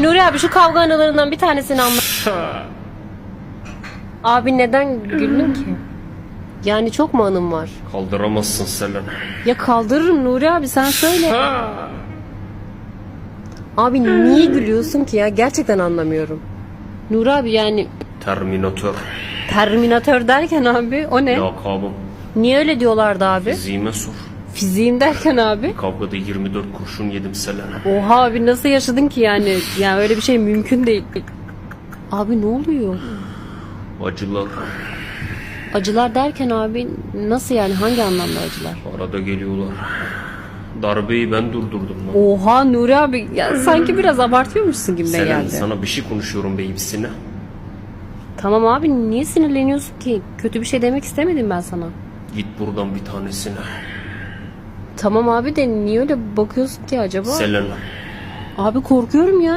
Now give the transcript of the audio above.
Nuri abi şu kavga anılarından bir tanesini anlat. Abi neden güldün ki? Yani çok mu anım var? Kaldıramazsın Selen. Ya kaldırırım Nuri abi sen söyle. Abi niye gülüyorsun ki ya? Gerçekten anlamıyorum. Nuri abi yani Terminatör. Terminatör derken abi o ne? Lakabım. Niye öyle diyorlardı abi? Fiziğime sor. Fiziğin derken abi. Kavgada 24 kurşun yedim Selen. Oha abi nasıl yaşadın ki yani? Yani öyle bir şey mümkün değil. Abi ne oluyor? Acılar. Acılar derken abi nasıl yani hangi anlamda acılar? Arada geliyorlar. Darbeyi ben durdurdum lan. Oha Nuri abi ya sanki biraz abartıyormuşsun gibi Selen geldi. sana bir şey konuşuyorum beyibsine. Tamam abi niye sinirleniyorsun ki? Kötü bir şey demek istemedim ben sana. Git buradan bir tanesine. Tamam abi de niye öyle bakıyorsun ki acaba? Selen. Abi korkuyorum ya.